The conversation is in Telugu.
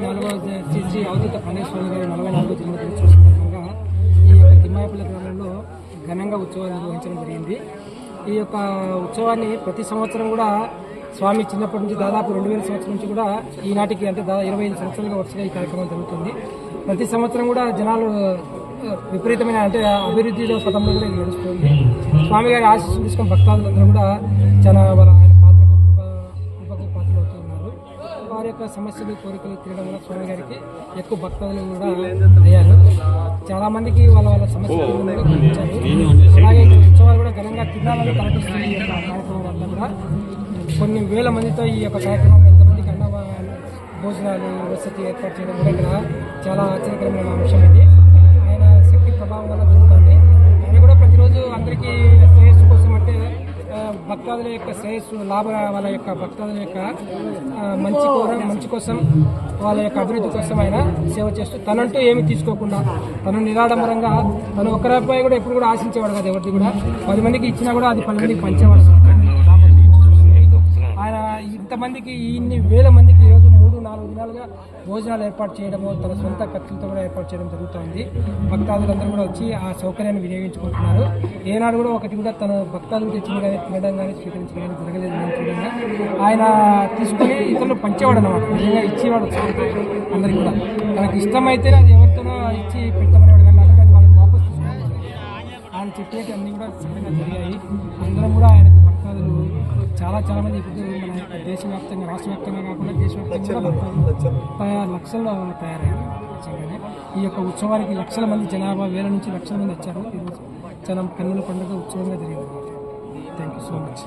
అవధూత పండుగ స్వామి గారి నలభై నాలుగో జన్మదినోత్సవ సందర్భంగా ఈ యొక్క తిమ్మాయపల్లి గ్రామంలో ఘనంగా ఉత్సవాలు నిర్వహించడం జరిగింది. ఈ యొక్క ఉత్సవాన్ని ప్రతి సంవత్సరం కూడా స్వామి చిన్నప్పటి నుంచి దాదాపు రెండు వేల సంవత్సరం నుంచి కూడా ఈనాటికి అంటే దాదాపు ఇరవై ఐదు సంవత్సరాలుగా వరుసగా ఈ కార్యక్రమం జరుగుతుంది. ప్రతి సంవత్సరం కూడా జనాలు విపరీతమైన అంటే అభివృద్ధిలో పదంలో కూడా నడుస్తుంది. స్వామిగారి ఆశీస్సు తీసుకున్న భక్తాదులందరూ కూడా చాలా వాళ్ళ ఆయన పాత్రకు కృపకు పాత్రలు అవుతున్నారు వారి యొక్క సమస్యలు కోరికలు తీరడం వల్ల స్వామి గారికి ఎక్కువ భక్తులు కూడా అయ్యారు. చాలా మందికి వాళ్ళ వాళ్ళ సమస్యలు అలాగే ఉత్సవాలు కూడా ఘనంగా తినాలని కనిపిస్తుంది ఈ యొక్క కార్యక్రమం వల్ల కూడా. కొన్ని వేల మందితో ఈ యొక్క కార్యక్రమం ఎంతమందికి అన్న భోజనాలు వసతి ఏర్పాటు చేయడం కూడా ఇక్కడ చాలా ఆశ్చర్యకరమైన అంశం ఇది. ఆయన శక్తి ప్రభావం వల్ల భక్తాదుల యొక్క శ్రేయస్సు లాభ వాళ్ళ యొక్క భక్తాదుల యొక్క మంచి కోరం మంచి కోసం వాళ్ళ యొక్క అభివృద్ధి కోసం ఆయన సేవ చేస్తూ తనంటూ ఏమి తీసుకోకుండా తను నిరాడంబరంగా తను ఒక్క రూపాయి కూడా ఎప్పుడు కూడా ఆశించేవాడు కాదు ఎవరిది కూడా. పది మందికి ఇచ్చినా కూడా అది పది మందికి పంచేవాడు. ఆయన ఇంతమందికి ఇన్ని వేల మందికి ఈరోజు విధంగా భోజనాలు ఏర్పాటు చేయడము తన సొంత ఖర్చులతో కూడా ఏర్పాటు చేయడం జరుగుతుంది. భక్తాదులందరూ కూడా వచ్చి ఆ సౌకర్యాన్ని వినియోగించుకుంటున్నారు. ఏనాడు కూడా ఒకటి కూడా తన భక్తాదులు తెచ్చింది కానీ తినడం కానీ స్వీకరించడం కానీ జరగలేదు నేను చూడంగా. ఆయన తీసుకొని ఇతరులు పంచేవాడు అనమాట నిజంగా ఇచ్చేవాడు అందరికి కూడా. తనకి ఇష్టమైతే అది ఎవరితోనో ఇచ్చి పెట్టమనేవాడు కానీ లేకపోతే వాళ్ళకి వాపస్ తీసుకునేవాడు ఆయన చెప్పేటి అన్నీ కూడా జరిగాయి. అందరం కూడా చాలా చాలా మంది ఇప్పుడు మన యొక్క దేశవ్యాప్తంగా రాష్ట్ర వ్యాప్తంగా కాకుండా దేశవ్యాప్తంగా లక్షల్లో తయారయ్యారు. ఈ యొక్క ఉత్సవానికి లక్షల మంది జనాభా వేల నుంచి లక్షల మంది వచ్చారు. ఈరోజు చాలా కన్నుల పండుగ ఉత్సవంగా జరిగింది. Thank you so much